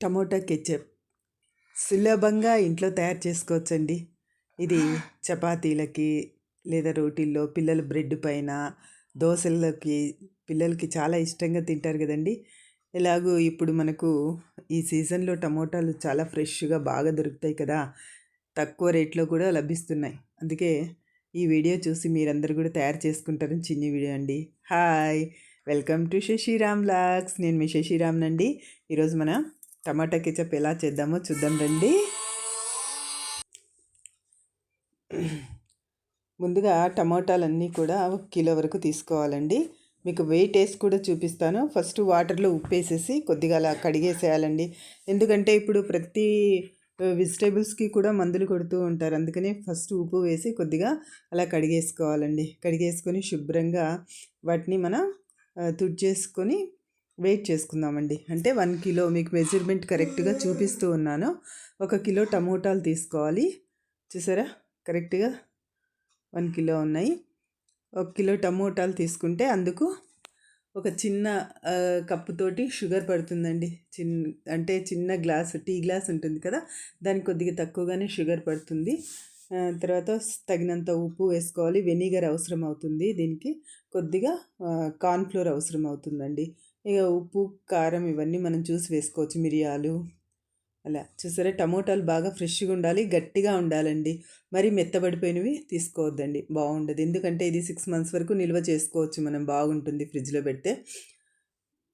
Tomato ketchup. సులభంగా ఇంట్లో తయారు చేసుకోవచ్చండి. ఇది చపాతీలకి లేదా రోటీల్లో పిల్లల బ్రెడ్ పైన దోశలకి పిల్లలకి చాలా ఇష్టంగా తింటారు కదండి. ఎలాగో ఇప్పుడు మనకు ఈ సీజన్లో టమోటాలు చాలా ఫ్రెష్గా బాగా దొరుకుతాయి కదా. తక్కువ రేట్లో కూడా లభిస్తున్నాయి. అందుకే ఈ వీడియో చూసి మీరందరూ కూడా తయారు చేసుకుంటారని చిన్ని వీడియో అండి. Hi! Welcome to Shashiram lux నేను మీ శశిరామ్ నండి. ఈరోజు మన టమాటా కెచప్ ఎలా చేద్దామో చూద్దాం రండి. ముందుగా టమాటాలన్నీ కూడా ఒక కిలో వరకు తీసుకోవాలండి. మీకు వెయిట్ వేసి కూడా చూపిస్తాను. ఫస్ట్ వాటర్లో ఉప్పు వేసేసి కొద్దిగా అలా కడిగేసేయాలండి. ఎందుకంటే ఇప్పుడు ప్రతి వెజిటేబుల్స్కి కూడా మందులు కొడుతూ ఉంటారు. అందుకనే ఫస్ట్ ఉప్పు వేసి కొద్దిగా అలా కడిగేసుకోవాలండి. కడిగేసుకొని శుభ్రంగా వాటిని మనం తుడిచేసుకొని వెయిట్ చేసుకుందామండి. అంటే వన్ కిలో మీకు మెజర్మెంట్ కరెక్ట్గా చూపిస్తూ ఉన్నాను. ఒక కిలో టమోటాలు తీసుకోవాలి. చూసారా? కరెక్ట్గా వన్ కిలో ఉన్నాయి. ఒక కిలో టమోటాలు తీసుకుంటే అందుకు ఒక చిన్న కప్పుతోటి షుగర్ పడుతుందండి. చిన్ అంటే చిన్న గ్లాస్ టీ గ్లాస్ ఉంటుంది కదా? దానికి కొద్దిగా తక్కువగానే షుగర్ పడుతుంది. తర్వాత తగినంత ఉప్పు వేసుకోవాలి. వెనిగర్ అవసరం అవుతుంది దీనికి. కొద్దిగా కార్న్ఫ్లోర్ అవసరం అవుతుందండి. ఇక ఉప్పు కారం ఇవన్నీ మనం చూసి వేసుకోవచ్చు మిరియాలు. అలా చూసారా? టమోటాలు బాగా ఫ్రెష్గా ఉండాలి గట్టిగా ఉండాలండి. మరి మెత్తబడిపోయినవి తీసుకోవద్దండి బాగుండదు. ఎందుకంటే ఇది సిక్స్ మంత్స్ వరకు నిల్వ చేసుకోవచ్చు మనం బాగుంటుంది ఫ్రిడ్జ్లో పెడితే.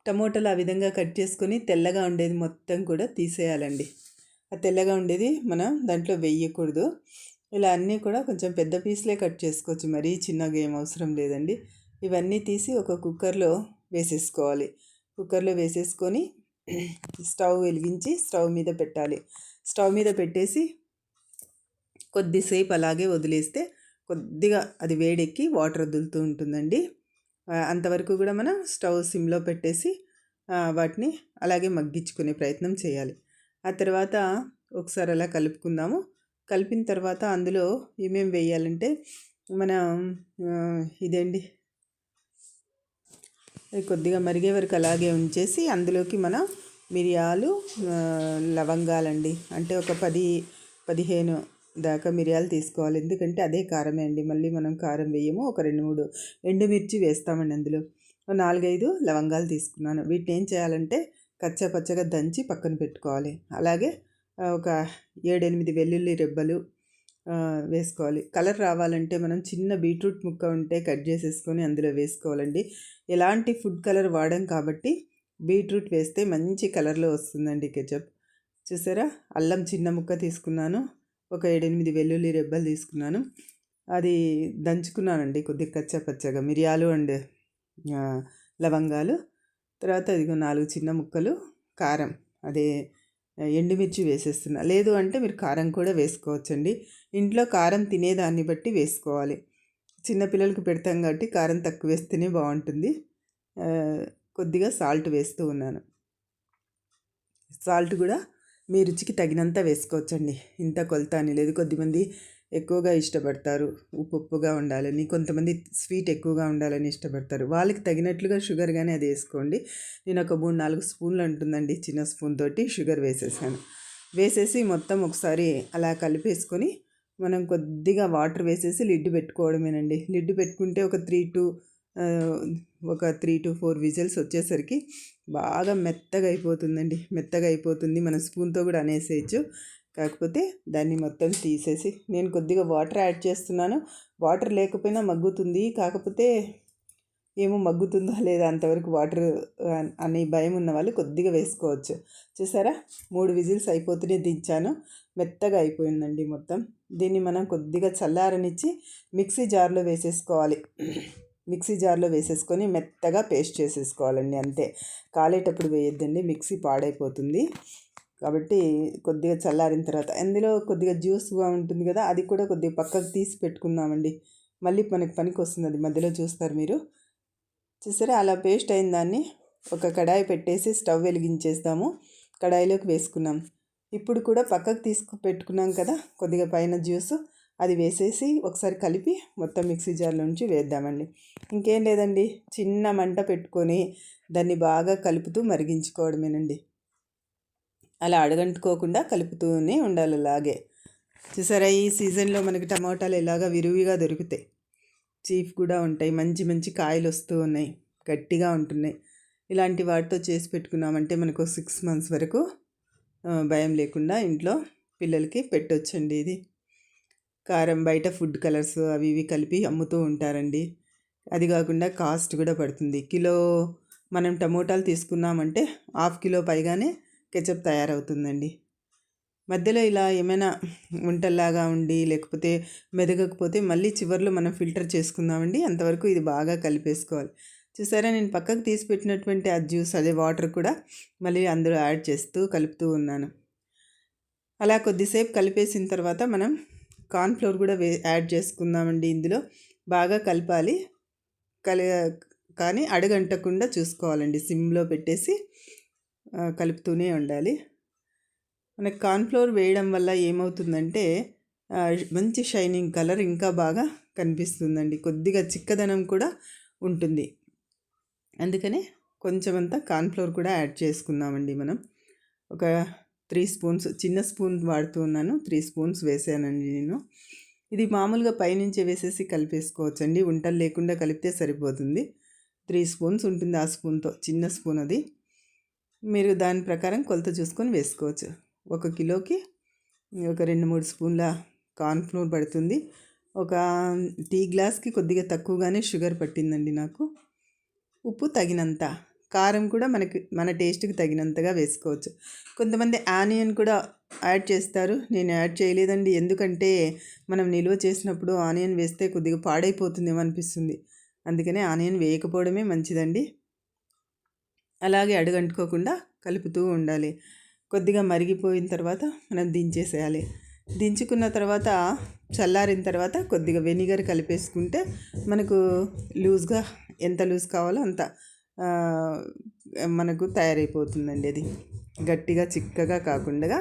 టమోటాలు ఆ విధంగా కట్ చేసుకొని తెల్లగా ఉండేది మొత్తం కూడా తీసేయాలండి. ఆ తెల్లగా ఉండేది మనం దాంట్లో వేయకూడదు. ఇలా అన్నీ కూడా కొంచెం పెద్ద పీస్లే కట్ చేసుకోవచ్చు మరీ చిన్నగా ఏం అవసరం లేదండి. ఇవన్నీ తీసి ఒక కుక్కర్లో వేసేసుకోవాలి. కుక్కర్లో వేసేసుకొని స్టవ్ వెలిగించి స్టవ్ మీద పెట్టాలి. స్టవ్ మీద పెట్టేసి కొద్దిసేపు అలాగే వదిలేస్తే కొద్దిగా అది వేడెక్కి వాటర్ వదులుతూ ఉంటుందండి. అంతవరకు కూడా మనం స్టవ్ సిమ్లో పెట్టేసి వాటిని అలాగే మగ్గించుకునే ప్రయత్నం చేయాలి. ఆ తర్వాత ఒకసారి అలా కలుపుకుందాము. కలిపిన తర్వాత అందులో ఏమేమి వేయాలంటే మన ఇదేంటి? కొద్దిగా మరిగే వరకు అలాగే ఉంచేసి అందులోకి మనం మిరియాలు లవంగాలండి. అంటే ఒక పది పదిహేను దాకా మిరియాలు తీసుకోవాలి. ఎందుకంటే అదే కారమే అండి. మళ్ళీ మనం కారం వేయము. ఒక రెండు మూడు ఎండుమిర్చి వేస్తామండి అందులో. నాలుగైదు లవంగాలు తీసుకున్నాను. వీటిని ఏం చేయాలంటే కచ్చా పచ్చగా దంచి పక్కన పెట్టుకోవాలి. అలాగే ఒక ఏడెనిమిది వెల్లుల్లి రెబ్బలు వేసుకోవాలి. కలర్ రావాలంటే మనం చిన్న బీట్రూట్ ముక్క ఉంటే కట్ చేసేసుకొని అందులో వేసుకోవాలండి. ఎలాంటి ఫుడ్ కలర్ వాడాం కాబట్టి బీట్రూట్ వేస్తే మంచి కలర్లో వస్తుందండి కెచప్. చూసారా? అల్లం చిన్న ముక్క తీసుకున్నాను. ఒక ఏడెనిమిది వెల్లుల్లి రెబ్బలు తీసుకున్నాను. అది దంచుకున్నానండి కొద్దిగా కచ్చా పచ్చగా. మిరియాలు అండ్ లవంగాలు. తర్వాత ఇదిగో నాలుగు చిన్న ముక్కలు. కారం. అదే ఎండుమిర్చి వేసేస్తున్నా. లేదు అంటే మీరు కారం కూడా వేసుకోవచ్చండి. ఇంట్లో కారం తినేదాన్ని బట్టి వేసుకోవాలి. చిన్నపిల్లలకు పెడతాం కాబట్టి కారం తక్కువ వేస్తేనే బాగుంటుంది. కొద్దిగా సాల్ట్ వేస్తూ ఉన్నాను. సాల్ట్ కూడా మీ రుచికి తగినంత వేసుకోవచ్చండి. ఇంత కొలత అని లేదు. కొద్దిమంది ఎక్కువగా ఇష్టపడతారు. ఉప్పు ఉప్పుగా ఉండాలని కొంతమంది స్వీట్ ఎక్కువగా ఉండాలని ఇష్టపడతారు. వాళ్ళకి తగినట్లుగా షుగర్ కానీ అది వేసుకోండి. నేను ఒక మూడు నాలుగు స్పూన్లు అంటుందండి చిన్న స్పూన్ తోటి షుగర్ వేసేసాను. వేసేసి మొత్తం ఒకసారి అలా కలిపేసుకొని మనం కొద్దిగా వాటర్ వేసేసి లిడ్ పెట్టుకోవడమేనండి. లిడ్ పెట్టుకుంటే ఒక త్రీ టు ఒక త్రీ టు ఫోర్ విజిల్స్ వచ్చేసరికి బాగా మెత్తగా అయిపోతుందండి. మెత్తగా అయిపోతుంది. మన స్పూన్తో కూడా అనేసేయచ్చు. కాకపోతే దాన్ని మొత్తం తీసేసి నేను కొద్దిగా వాటర్ యాడ్ చేస్తున్నాను. వాటర్ లేకపోయినా మగ్గుతుంది. కాకపోతే ఏమో మగ్గుతుందా లేదా అంతవరకు వాటర్ అనే భయం ఉన్న వాళ్ళు కొద్దిగా వేసుకోవచ్చు. చూసారా? మూడు విజిల్స్ అయిపోతూనే దించాను. మెత్తగా అయిపోయిందండి మొత్తం. దీన్ని మనం కొద్దిగా చల్లారనిచ్చి మిక్సీ జార్లో వేసేసుకోవాలి. మిక్సీ జార్లో వేసేసుకొని మెత్తగా పేస్ట్ చేసేసుకోవాలండి అంతే. కాలేటప్పుడు వేయొద్దండి. మిక్సీ పాడైపోతుంది. కాబట్టి కొద్దిగా చల్లారిన తర్వాత అందులో కొద్దిగా జ్యూస్గా ఉంటుంది కదా అది కూడా కొద్దిగా పక్కకు తీసి పెట్టుకుందామండి. మళ్ళీ మనకి పనికి వస్తుంది అది మధ్యలో చూస్తారు మీరు. చూసారా అలా పేస్ట్ అయిన దాన్ని ఒక కడాయి పెట్టేసి స్టవ్ వెలిగించేస్తాము కడాయిలోకి వేసుకున్నాం. ఇప్పుడు కూడా పక్కకు తీసుకు పెట్టుకున్నాం కదా కొద్దిగా పైన జ్యూస్ అది వేసేసి ఒకసారి కలిపి మొత్తం మిక్సీ జార్లో నుంచి వేద్దామండి. ఇంకేం లేదండి చిన్న మంట పెట్టుకొని దాన్ని బాగా కలుపుతూ మరిగించుకోవడమేనండి. అలా అడగంటుకోకుండా కలుపుతూనే ఉండాలి అలాగే. చూసారా ఈ సీజన్లో మనకి టమాటాలు ఎలాగా విరివిగా దొరుకుతాయి. చీఫ్ కూడా ఉంటాయి. మంచి మంచి కాయలు వస్తూ ఉన్నాయి. గట్టిగా ఉంటున్నాయి. ఇలాంటి వాటితో చేసి పెట్టుకున్నామంటే మనకు సిక్స్ మంత్స్ వరకు భయం లేకుండా ఇంట్లో పిల్లలకి పెట్టొచ్చండి ఇది. కారం బయట ఫుడ్ కలర్స్ అవి ఇవి కలిపి అమ్ముతూ ఉంటారండి. అది కాకుండా కాస్ట్ కూడా పడుతుంది. కిలో మనం టమోటాలు తీసుకున్నామంటే హాఫ్ కిలో పైగానే కెచప్ తయారవుతుందండి. మధ్యలో ఇలా ఏమైనా వంటల్లాగా ఉండి లేకపోతే మెదగకపోతే మళ్ళీ చివర్లో మనం ఫిల్టర్ చేసుకుందామండి. అంతవరకు ఇది బాగా కలిపేసుకోవాలి. చూసారా నేను పక్కకు తీసి పెట్టినటువంటి ఆ జ్యూస్ అదే వాటర్ కూడా మళ్ళీ అందులో యాడ్ చేస్తూ కలుపుతూ ఉన్నాను. అలా కొద్దిసేపు కలిపేసిన తర్వాత మనం కార్న్ఫ్లోర్ కూడా వే యాడ్ చేసుకుందామండి ఇందులో. బాగా కలపాలి. కలి కానీ అడగంటకుండా చూసుకోవాలండి. సిమ్లో పెట్టేసి కలుపుతూనే ఉండాలి. మనకి కార్న్ఫ్లోర్ వేయడం వల్ల ఏమవుతుందంటే మంచి షైనింగ్ కలర్ ఇంకా బాగా కనిపిస్తుందండి. కొద్దిగా చిక్కదనం కూడా ఉంటుంది. అందుకనే కొంచెం అంతా కార్న్ఫ్లోర్ కూడా యాడ్ చేసుకుందామండి మనం. ఒక త్రీ స్పూన్స్ చిన్న స్పూన్ వాడుతూ ఉన్నాను. త్రీ స్పూన్స్ వేసానండి నేను. ఇది మామూలుగా పైనుంచి వేసేసి కలిపేసుకోవచ్చండి. ఉంటలు లేకుండా కలిపితే సరిపోతుంది. త్రీ స్పూన్స్ ఉంటుంది ఆ స్పూన్తో చిన్న స్పూన్ అది. మీరు దాని ప్రకారం కొలత చూసుకొని వేసుకోవచ్చు. ఒక కిలోకి ఒక రెండు మూడు స్పూన్ల కార్న్ఫ్లోర్ పడుతుంది. ఒక టీ గ్లాస్కి కొద్దిగా తక్కువగానే షుగర్ పట్టిందండి నాకు. ఉప్పు తగినంత. కారం కూడా మనకి మన టేస్ట్కి తగినంతగా వేసుకోవచ్చు. కొంతమంది ఆనియన్ కూడా యాడ్ చేస్తారు. నేను యాడ్ చేయలేదండి. ఎందుకంటే మనం నిల్వ చేసినప్పుడు ఆనియన్ వేస్తే కొద్దిగా పాడైపోతుందేమో అనిపిస్తుంది. అందుకనే ఆనియన్ వేయకపోవడమే మంచిదండి. అలాగే అడుగంటుకోకుండా కలుపుతూ ఉండాలి. కొద్దిగా మరిగిపోయిన తర్వాత మనం దించేసేయాలి. దించుకున్న తర్వాత చల్లారిన తర్వాత కొద్దిగా వెనిగర్ కలిపేసుకుంటే మనకు లూజ్గా ఎంత లూజ్ కావాలో అంత మనకు తయారైపోతుందండి అది. గట్టిగా చిక్కగా కాకుండా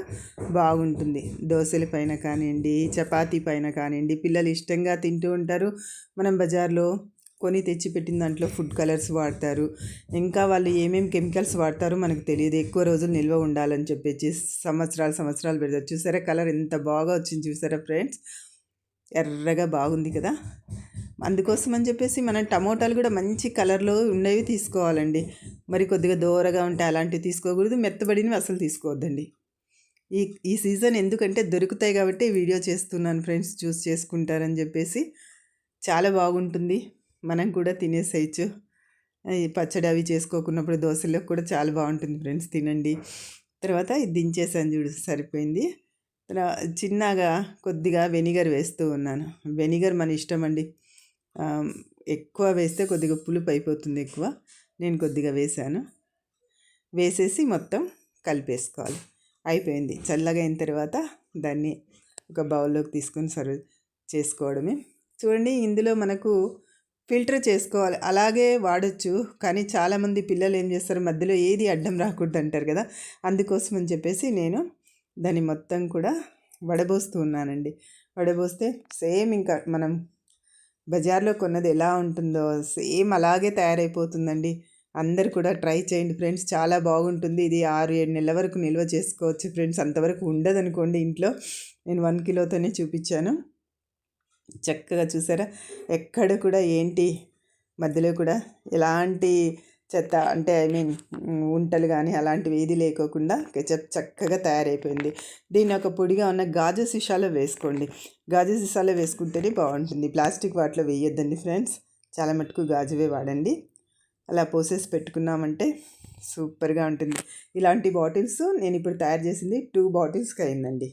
బాగుంటుంది. దోశల పైన కానివ్వండి చపాతీ పైన కానివ్వండి పిల్లలు ఇష్టంగా తింటూ ఉంటారు. మనం బజార్లో కొని తెచ్చిపెట్టిన దాంట్లో ఫుడ్ కలర్స్ వాడతారు. ఇంకా వాళ్ళు ఏమేమి కెమికల్స్ వాడతారో మనకు తెలియదు. ఎక్కువ రోజులు నిల్వ ఉండాలని చెప్పేసి సంవత్సరాలు సంవత్సరాలు పెడతారు. చూసారా కలర్ ఎంత బాగా వచ్చింది చూసారా ఫ్రెండ్స్ ఎర్రగా బాగుంది కదా? అందుకోసం అని చెప్పేసి మనం టమోటాలు కూడా మంచి కలర్లో ఉండేవి తీసుకోవాలండి. మరి కొద్దిగా దూరగా ఉంటే అలాంటివి తీసుకోకూడదు. మెత్తబడినవి అసలు తీసుకోవద్దండి. ఈ ఈ సీజన్ ఎందుకంటే దొరుకుతాయి కాబట్టి వీడియో చేస్తున్నాను ఫ్రెండ్స్ చూస్ చేసుకుంటారని చెప్పేసి. చాలా బాగుంటుంది. మనం కూడా తినేసేయచ్చు. పచ్చడి అవి చేసుకోకున్నప్పుడు దోశలో కూడా చాలా బాగుంటుంది ఫ్రెండ్స్ తినండి. తర్వాత ఇది దించేసాను చూడు సరిపోయింది. చిన్నగా కొద్దిగా వెనిగర్ వేస్తూ ఉన్నాను. వెనిగర్ మన ఇష్టం అండి. ఎక్కువ వేస్తే కొద్దిగా పులుపు అయిపోతుంది ఎక్కువ. నేను కొద్దిగా వేసాను. వేసేసి మొత్తం కలిపేసుకోవాలి. అయిపోయింది. చల్లగా అయిన తర్వాత దాన్ని ఒక బౌల్లోకి తీసుకొని సర్వ్ చేసుకోవడమే. చూడండి ఇందులో మనకు ఫిల్టర్ చేసుకోవాలి. అలాగే వాడచ్చు. కానీ చాలామంది పిల్లలు ఏం చేస్తారు? మధ్యలో ఏది అడ్డం రాకూడదు అంటారు కదా? అందుకోసం అని చెప్పేసి నేను దాన్ని మొత్తం కూడా వడబోస్తూ ఉన్నానండి. వడబోస్తే సేమ్ ఇంకా మనం బజార్లో కొన్నది ఎలా ఉంటుందో సేమ్ అలాగే తయారైపోతుందండి. అందరు కూడా ట్రై చేయండి ఫ్రెండ్స్. చాలా బాగుంటుంది. ఇది ఆరు ఏడు నెలల వరకు నిల్వ చేసుకోవచ్చు ఫ్రెండ్స్. అంతవరకు ఉండదనుకోండి ఇంట్లో. నేను వన్ కిలోతోనే చూపించాను. చక్కగా చూసారా? ఎక్కడ కూడా ఏంటి? మధ్యలో కూడా ఎలాంటి చెత్త అంటే ఐ మీన్ ఉంటలు కానీ అలాంటివి ఏది లేకోకుండా కెచప్ చక్కగా తయారైపోయింది. దీన్ని ఒక పొడిగా ఉన్న గాజు సీసాలో వేసుకోండి. గాజు సీసాలో వేసుకుంటేనే బాగుంటుంది. ప్లాస్టిక్ వాటిలో వేయొద్దండి ఫ్రెండ్స్. చాలా మటుకు గాజువే వాడండి. అలా పోసేసి పెట్టుకున్నామంటే సూపర్గా ఉంటుంది. ఇలాంటి బాటిల్స్ నేను ఇప్పుడు తయారు చేసింది టూ బాటిల్స్కి అయిందండి.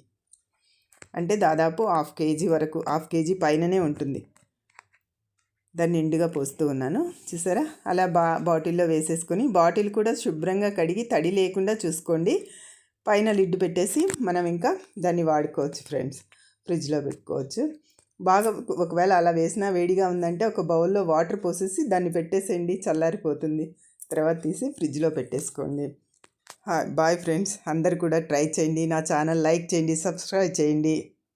అంటే దాదాపు హాఫ్ కేజీ వరకు హాఫ్ కేజీ పైననే ఉంటుంది. దాన్ని నిండుగా పోస్తూ ఉన్నాను. చూసారా? అలా బా బాటిల్లో వేసేసుకొని బాటిల్ కూడా శుభ్రంగా కడిగి తడి లేకుండా చూసుకోండి. పైన లిడ్ పెట్టేసి మనం ఇంకా దాన్ని వాడుకోవచ్చు ఫ్రెండ్స్ ఫ్రిడ్జ్లో పెట్టుకోవచ్చు. బాగా ఒకవేళ అలా వేసినా వేడిగా ఉందంటే ఒక బౌల్లో వాటర్ పోసేసి దాన్ని పెట్టేసేయండి చల్లారిపోతుంది. తర్వాత తీసి ఫ్రిడ్జ్లో పెట్టేసుకోండి. Bye friends. అందరు కూడా ట్రై చేయండి. నా ఛానల్ లైక్ చేయండి సబ్స్క్రైబ్ చేయండి.